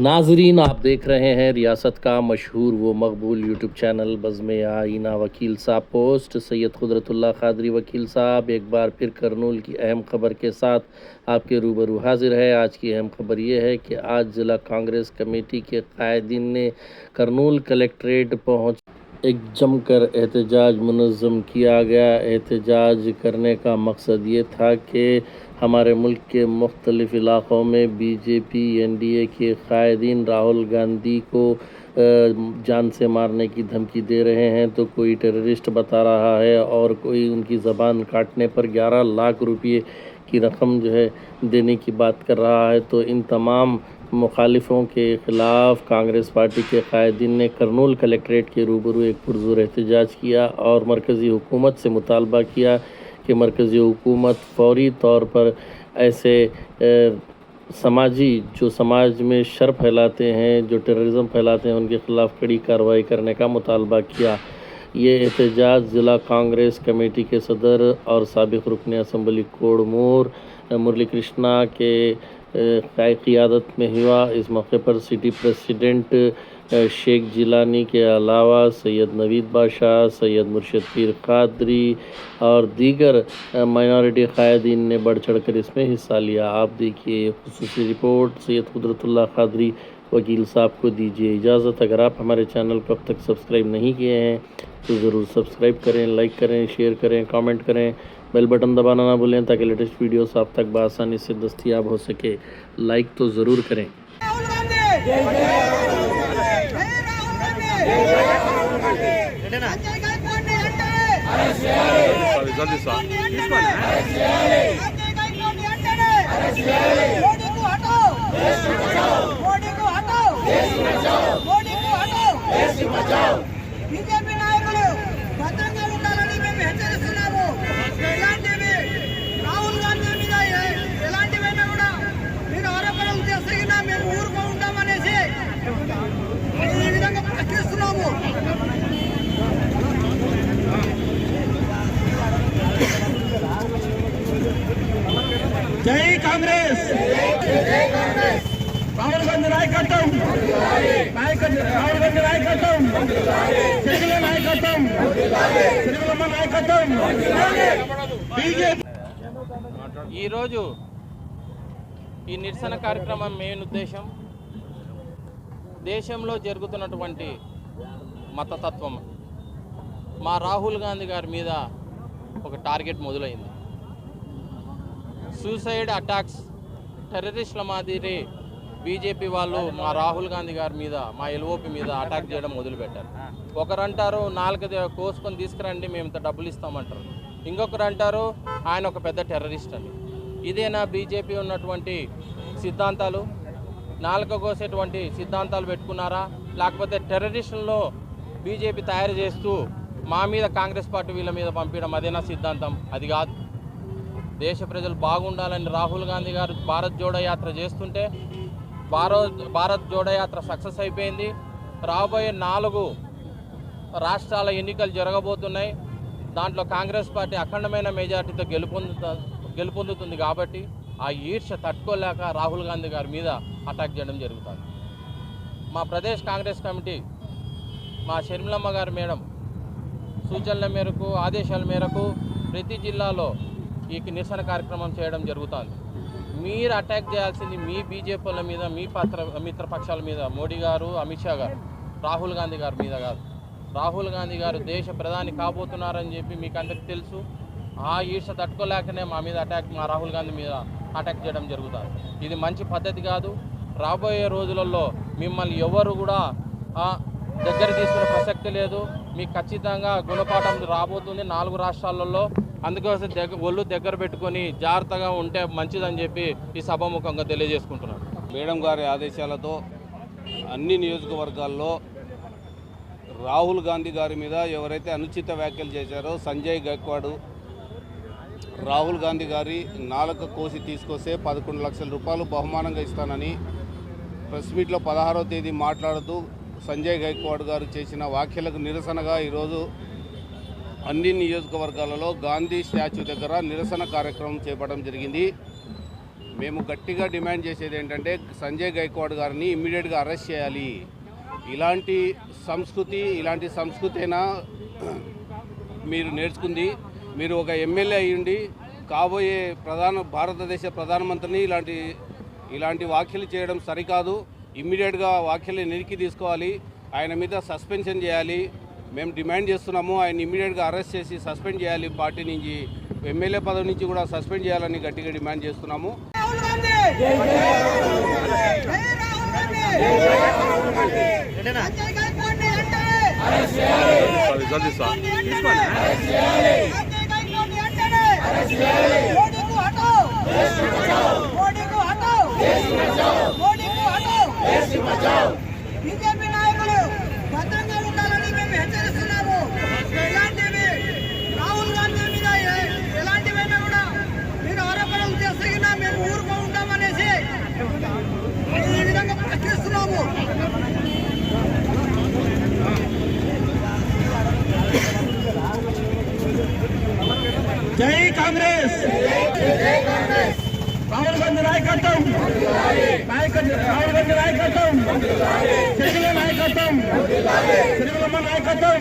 ناظرین، آپ دیکھ رہے ہیں ریاست کا مشہور وہ مقبول یوٹیوب چینل بزم آئینہ وکیل صاحب پوسٹ۔ سید قدرت اللہ قادری وکیل صاحب، ایک بار پھر کرنول کی اہم خبر کے ساتھ آپ کے روبرو حاضر ہے آج کی اہم خبر یہ ہے کہ آج ضلع کانگریس کمیٹی کے قائدین نے کرنول کلیکٹریٹ پہنچ ایک جم کر احتجاج منظم کیا گیا۔ احتجاج کرنے کا مقصد یہ تھا کہ ہمارے ملک کے مختلف علاقوں میں بی جے پی، این ڈی اے کے قائدین راہل گاندھی کو جان سے مارنے کی دھمکی دے رہے ہیں۔ تو کوئی ٹیررسٹ بتا رہا ہے اور کوئی ان کی زبان کاٹنے پر گیارہ لاکھ روپیے کی رقم جو ہے دینے کی بات کر رہا ہے۔ تو ان تمام مخالفوں کے خلاف کانگریس پارٹی کے قائدین نے کرنول کلیکٹریٹ کے روبرو ایک پرزور احتجاج کیا اور مرکزی حکومت سے مطالبہ کیا کہ مرکزی حکومت فوری طور پر ایسے سماجی، جو سماج میں شر پھیلاتے ہیں، جو ٹیررزم پھیلاتے ہیں، ان کے خلاف کڑی کاروائی کرنے کا مطالبہ کیا۔ یہ احتجاج ضلع کانگریس کمیٹی کے صدر اور سابق رکن اسمبلی کوڑ مور، مرلی کرشنا کے قیادت میں ہوا۔ اس موقع پر سٹی پریسیڈنٹ شیخ جیلانی کے علاوہ سید نوید بادشاہ، سید مرشد پیر قادری اور دیگر مائنورٹی قائدین نے بڑھ چڑھ کر اس میں حصہ لیا۔ آپ دیکھیے خصوصی رپورٹ، سید قدرت اللہ قادری، وکیل صاحب کو دیجیے اجازت۔ اگر آپ ہمارے چینل کو اب تک سبسکرائب نہیں کیے ہیں تو ضرور سبسکرائب کریں، لائک کریں، شیئر کریں، کامنٹ کریں۔ بیل بٹن دبانا نہ بھولیں تاکہ لیٹسٹ ویڈیوز آپ تک بآسانی سے دستیاب ہو سکے۔ لائک تو ضرور کریں۔ జల్దీ సార్ తీసుకోండి కాంగ్రెస్. రాహుల్ గాంధీ నాయకత్వం. రాహుల్ గాంధీ నాయకత్వం. తెలుగుల నాయకత్వం. తెలుగులమ్మ నాయకత్వం. ఈరోజు ఈ నిరసన కార్యక్రమం మెయిన్ ఉద్దేశం. దేశంలో జరుగుతున్నటువంటి మతతత్వం. మా రాహుల్ గాంధీ గారి మీద ఒక టార్గెట్ మొదలైంది. సూసైడ్ అటాక్స్ టెర్రరిస్టుల మాదిరి బీజేపీ వాళ్ళు మా రాహుల్ గాంధీ గారి మీద మా ఎల్ఓపి మీద అటాక్ చేయడం మొదలుపెట్టారు. ఒకరు అంటారు నాలుగు కోసుకొని తీసుకురండి మేము ఇంత డబ్బులు ఇస్తామంటారు. ఇంకొకరు అంటారు ఆయన ఒక పెద్ద టెర్రరిస్ట్ అని. ఇదేనా బీజేపీ ఉన్నటువంటి సిద్ధాంతాలు? నాలుక కోసేటువంటి సిద్ధాంతాలు పెట్టుకున్నారా? లేకపోతే టెర్రరిస్టులను బీజేపీ తయారు చేస్తూ మా మీద కాంగ్రెస్ పార్టీ వీళ్ళ మీద పంపించడం అదేనా సిద్ధాంతం? అది కాదు. దేశ ప్రజలు బాగుండాలని రాహుల్ గాంధీ గారు భారత్ జోడో యాత్ర చేస్తుంటే భారత్ భారత్ జోడో యాత్ర సక్సెస్ అయిపోయింది. రాబోయే నాలుగు రాష్ట్రాల ఎన్నికలు జరగబోతున్నాయి. దాంట్లో కాంగ్రెస్ పార్టీ అఖండమైన మెజార్టీతో గెలుపొందుత గెలుపొందుతుంది కాబట్టి ఆ ఈర్ష్య తట్టుకోలేక రాహుల్ గాంధీ గారి మీద అటాక్ చేయడం జరుగుతుంది. మా ప్రదేశ్ కాంగ్రెస్ కమిటీ మా షర్మిలమ్మ గారు మేడం సూచనల మేరకు ఆదేశాల మేరకు ప్రతి జిల్లాలో ఈ నిరసన కార్యక్రమం చేయడం జరుగుతుంది. మీరు అటాక్ చేయాల్సింది మీ బీజేపీల మీద మీ పత్ర మిత్రపక్షాల మీద మోడీ గారు అమిత్ షా గారు రాహుల్ గాంధీ గారి మీద కాదు. రాహుల్ గాంధీ గారు దేశ ప్రధాని కాబోతున్నారని చెప్పి మీకు అందరికి తెలుసు. ఆ ఈర్ష తట్టుకోలేకనే మా మీద అటాక్ మా రాహుల్ గాంధీ మీద అటాక్ చేయడం జరుగుతుంది. ఇది మంచి పద్ధతి కాదు. రాబోయే రోజులలో మిమ్మల్ని ఎవరు కూడా దగ్గర తీసుకునే ప్రసక్తి లేదు. మీకు ఖచ్చితంగా గుణపాఠం రాబోతుంది నాలుగు రాష్ట్రాలలో. అందుకోసం దగ్గర ఒళ్ళు దగ్గర పెట్టుకొని జాగ్రత్తగా ఉంటే మంచిదని చెప్పి ఈ సభాముఖంగా తెలియజేసుకుంటున్నాను మేడం గారి ఆదేశాలతో అన్ని నియోజకవర్గాల్లో రాహుల్ గాంధీ గారి మీద ఎవరైతే అనుచిత వ్యాఖ్యలు చేశారో సంజయ్ గైక్వాడు రాహుల్ గాంధీ గారి నాలుక కోసి తీసుకొస్తే పదకొండు లక్షల రూపాయలు బహుమానంగా ఇస్తానని ప్రెస్ మీట్లో పదహారవ తేదీ మాట్లాడుతూ సంజయ్ గైక్వాడ్ గారు చేసిన వ్యాఖ్యలకు నిరసనగా ఈరోజు అన్ని నియోజకవర్గాలలో గాంధీ స్టాచ్యూ దగ్గర నిరసన కార్యక్రమం చేపట్టడం జరిగింది. మేము గట్టిగా డిమాండ్ చేసేది ఏంటంటే సంజయ్ గైక్వాడ్ గారిని ఇమ్మీడియట్గా అరెస్ట్ చేయాలి. ఇలాంటి సంస్కృతి ఇలాంటి సంస్కృతేనా మీరు నేర్చుకుంది. మీరు ఒక ఎమ్మెల్యే అయ్యుండి కాబోయే ప్రధాన భారతదేశ ప్రధానమంత్రిని ఇలాంటి ఇలాంటి వ్యాఖ్యలు చేయడం సరికాదు. ఇమ్మీడియట్గా వ్యాఖ్యలు వెనక్కి తీసుకోవాలి. ఆయన మీద సస్పెన్షన్ చేయాలి. మేము డిమాండ్ చేస్తున్నాము ఆయన ఇమ్మీడియట్గా అరెస్ట్ చేసి సస్పెండ్ చేయాలి. పార్టీ నుంచి ఎమ్మెల్యే పదవి నుంచి కూడా సస్పెండ్ చేయాలని గట్టిగా డిమాండ్ చేస్తున్నాము. జై కాంగ్రెస్! రాహుల్ గాంధీ నాయకత్వం రాహుల్ గాంధీ నాయకత్వం! తెలుగుల నాయకత్వం! తెలుగులమ్మ నాయకత్వం!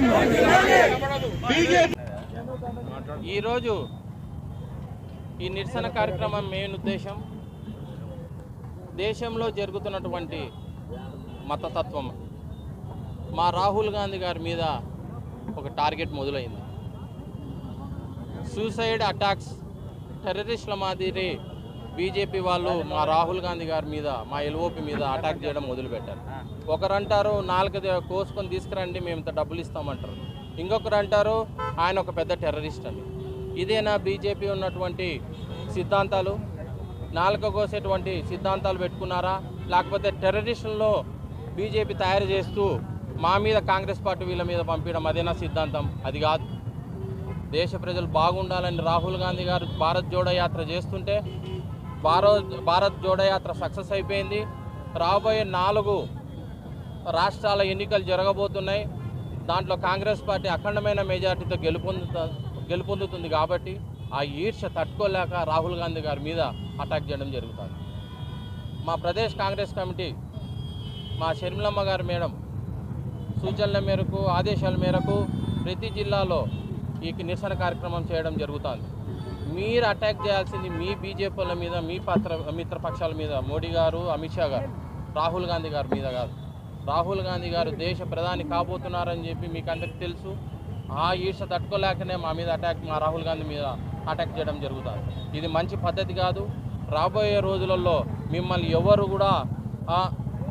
ఈరోజు ఈ నిరసన కార్యక్రమం మెయిన్ ఉద్దేశం. దేశంలో జరుగుతున్నటువంటి మతతత్వం. మా రాహుల్ గాంధీ గారి మీద ఒక టార్గెట్ మొదలైంది. సూసైడ్ అటాక్స్ టెర్రరిస్టుల మాదిరి బీజేపీ వాళ్ళు మా రాహుల్ గాంధీ గారి మీద మా ఎల్ఓపి మీద అటాక్ చేయడం మొదలుపెట్టారు. ఒకరంటారు నాలుగు కోసుకొని తీసుకురండి మేము ఇంత డబ్బులు ఇస్తామంటారు. ఇంకొకరు అంటారు ఆయన ఒక పెద్ద టెర్రరిస్ట్ అని. ఇదేనా బీజేపీ ఉన్నటువంటి సిద్ధాంతాలు? నాలుక కోసేటువంటి సిద్ధాంతాలు పెట్టుకున్నారా? లేకపోతే టెర్రరిస్టులను బీజేపీ తయారు చేస్తూ మా మీద కాంగ్రెస్ పార్టీ వీళ్ళ మీద పంపించడం అదేనా సిద్ధాంతం? అది కాదు. దేశ ప్రజలు బాగుండాలని రాహుల్ గాంధీ గారు భారత్ జోడో యాత్ర చేస్తుంటే భారత్ భారత్ జోడో యాత్ర సక్సెస్ అయిపోయింది. రాబోయే నాలుగు రాష్ట్రాల ఎన్నికలు జరగబోతున్నాయి. దాంట్లో కాంగ్రెస్ పార్టీ అఖండమైన మెజార్టీతో గెలుపొందుత గెలుపొందుతుంది కాబట్టి ఆ ఈర్ష తట్టుకోలేక రాహుల్ గాంధీ గారి మీద అటాక్ చేయడం జరుగుతుంది. మా ప్రదేశ్ కాంగ్రెస్ కమిటీ మా షర్మిలమ్మ గారు మేడం సూచనల మేరకు ఆదేశాల మేరకు ప్రతి జిల్లాలో ఈ నిరసన కార్యక్రమం చేయడం జరుగుతుంది. మీరు అటాక్ చేయాల్సింది మీ బీజేపీల మీద మీ పాత్ర మిత్రపక్షాల మీద మోడీ గారు అమిత్ షా గారు రాహుల్ గాంధీ గారి మీద కాదు. రాహుల్ గాంధీ గారు దేశ ప్రధాని కాబోతున్నారని చెప్పి మీకు అందరికి తెలుసు. ఆ ఈర్ష తట్టుకోలేకనే మా మీద అటాక్ మా రాహుల్ గాంధీ మీద అటాక్ చేయడం జరుగుతుంది. ఇది మంచి పద్ధతి కాదు. రాబోయే రోజులలో మిమ్మల్ని ఎవరు కూడా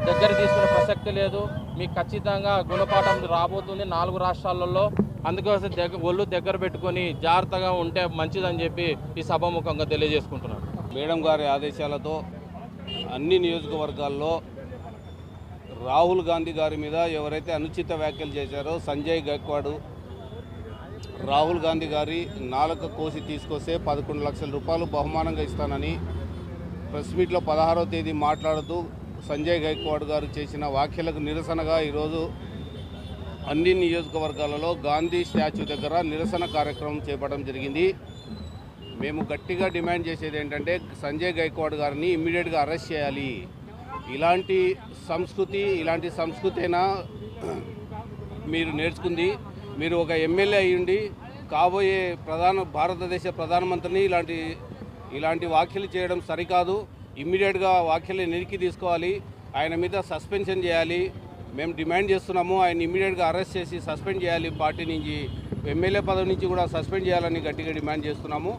దగ్గర తీసుకునే ప్రసక్తి లేదు. మీకు ఖచ్చితంగా గుణపాఠం రాబోతుంది నాలుగు రాష్ట్రాలలో. అందుకోసం దగ్గర ఒళ్ళు దగ్గర పెట్టుకొని జాగ్రత్తగా ఉంటే మంచిదని చెప్పి ఈ సభాముఖంగా తెలియజేసుకుంటున్నాను. మేడం గారి ఆదేశాలతో అన్ని నియోజకవర్గాల్లో రాహుల్ గాంధీ గారి మీద ఎవరైతే అనుచిత వ్యాఖ్యలు చేశారో సంజయ్ గైక్వాడు రాహుల్ గాంధీ గారి నాలుక కోసి తీసుకొస్తే పదకొండు లక్షల రూపాయలు బహుమానంగా ఇస్తానని ప్రెస్ మీట్లో పదహారో తేదీ మాట్లాడుతూ సంజయ్ గైక్వాడ్ గారు చేసిన వ్యాఖ్యలకు నిరసనగా ఈరోజు అన్ని నియోజకవర్గాలలో గాంధీ స్టాచ్యూ దగ్గర నిరసన కార్యక్రమం చేపట్టడం జరిగింది. మేము గట్టిగా డిమాండ్ చేసేది ఏంటంటే సంజయ్ గైక్వాడ్ గారిని ఇమ్మీడియట్గా అరెస్ట్ చేయాలి. ఇలాంటి సంస్కృతి ఇలాంటి సంస్కృతేనా మీరు నేర్చుకుంది. మీరు ఒక ఎమ్మెల్యే అయ్యుండి కాబోయే ప్రధాన భారతదేశ ప్రధానమంత్రిని ఇలాంటి ఇలాంటి వ్యాఖ్యలు చేయడం సరికాదు. ఇమ్మీడియట్గా వాఖ్యల్ని నిరికి తీసుకోవాలి. ఆయన మీద సస్పెన్షన్ చేయాలి. మేము డిమాండ్ చేస్తున్నాము. ఆయన ఇమ్మీడియట్గా అరెస్ట్ చేసి సస్పెండ్ చేయాలి. పార్టీ నుంచి ఎమ్మెల్యే పదవి నుంచి కూడా సస్పెండ్ చేయాలని గట్టిగా డిమాండ్ చేస్తున్నాము.